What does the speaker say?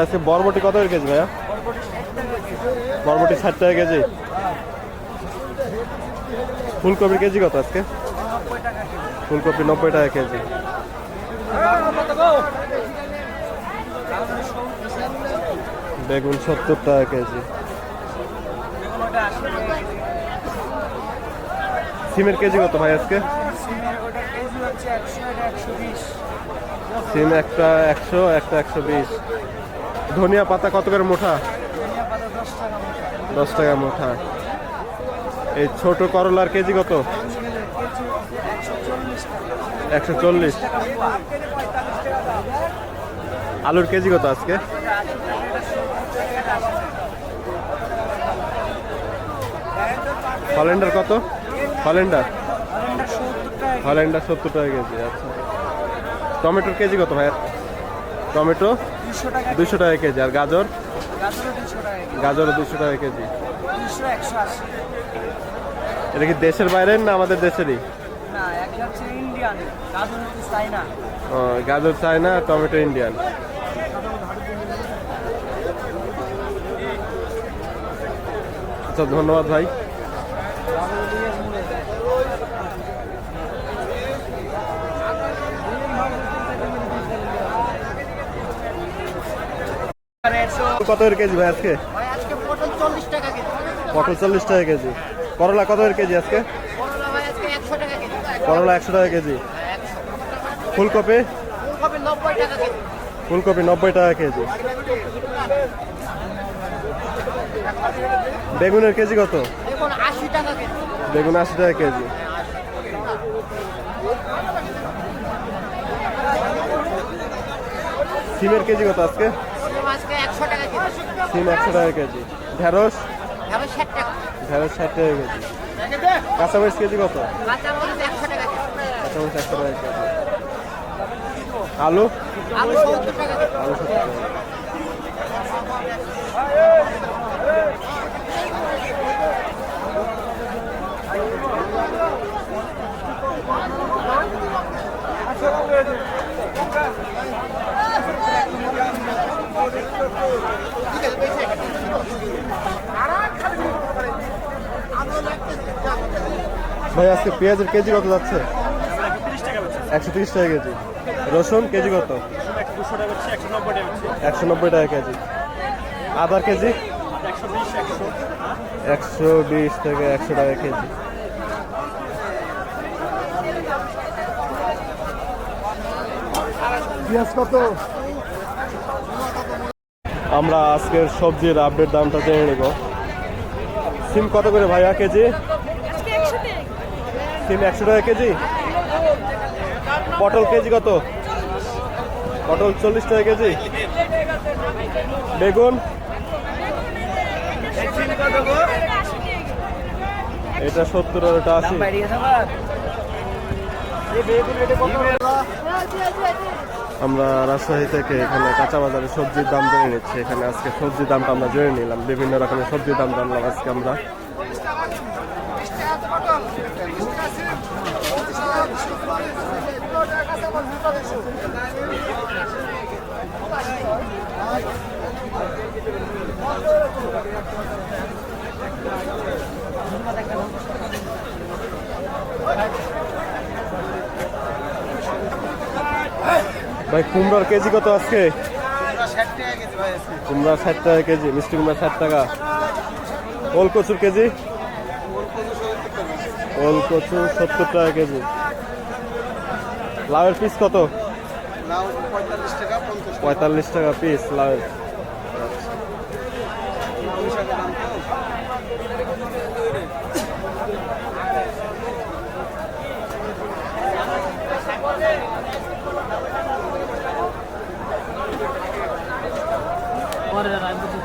আজকে বরবটি কত করে কেজি ভাইয়া? বরবটি ষাট টাকা কেজি। ফুলকপির কেজি কত আজকে? ফুলকপি নব্বই টাকা কেজি। বেগুন সত্তর টাকা কেজি। সিমের কেজি কত ভাই আজকে? সিম একটা একশো একটা একশো বিশ। ধনিয়া পাতা কত করে মোটা? দশ টাকা মোটা। এই ছোট করলার কেজি কত? একশো চল্লিশ। আলুর কেজি কত আজকে? হলেন্ডার কত? হলেন্ডার হলেন্ডার সত্তর টাকা কেজি আচ্ছা। টমেটোর কেজি কত ভাইয়া? টমেটো দুশো টাকা কেজি। আর গাজর? গাজর দুশো টাকা কেজি। এটা কি দেশের বাইরের না আমাদের দেশেরই? গাজর চায়না টমেটো ইন্ডিয়ান। আচ্ছা ধন্যবাদ ভাই। কত করে কেজি ভাই আজকে? পটল চল্লিশ টাকা কেজি। করলা কত করে কেজি আজকে? করলা একশো টাকা কেজি। ফুলকপি? ফুলকপি নব্বই টাকা কেজি। বেগুনের কেজি কত? বেগুন আশি টাকা কেজি। সিমের কেজি কত আজকে? সিম একশো টাকা কেজি। ঢেঁড়স? ঢেঁড়স ষাট টাকা। কেজি। কাঁচামরিচ কেজি কত? কাঁচামরিচ একশো টাকা কেজি। আলু? আলু সত্তর টাকা কেজি আলু সত্তর টাকা ভাই, আজকে পেঁয়াজের কেজি কত যাচ্ছে? একশো তিরিশ টাকা কেজি। রসুন কেজি কত? একশো নব্বই টাকা কেজি। আদার কেজি? একশো বিশ থেকে একশো টাকা কেজি। পেঁয়াজ কত? আমরা আজকের সবজির আপডেট দামটা জেনে নেব। সিম কত করে ভাইয়া কেজি? সিম একশো টাকা কেজি? পটল কেজি কত? পটল চল্লিশ টাকা কেজি। বেগুন? এটা সত্তর আর এটা আশি। আমরা রাজশাহী থেকে এখানে কাঁচা বাজারে সবজির দাম জেনে নিচ্ছি। এখানে আজকে সবজির দামটা আমরা জেনে নিলাম। বিভিন্ন রকমের সবজির দাম জানলাম আজকে আমরা। ভাই কুমড়োর কেজি কত আজকে? কুমড়া ষাট টাকা কেজি মিষ্টি কুমড়া ষাট টাকা। ওল কচুর কেজি? ওল কচু সত্তর টাকা কেজি। লাউয়ের পিস কত? পঁয়তাল্লিশ টাকা পিস লাউয়ের। আচ্ছা। Motorräder reinbekommen.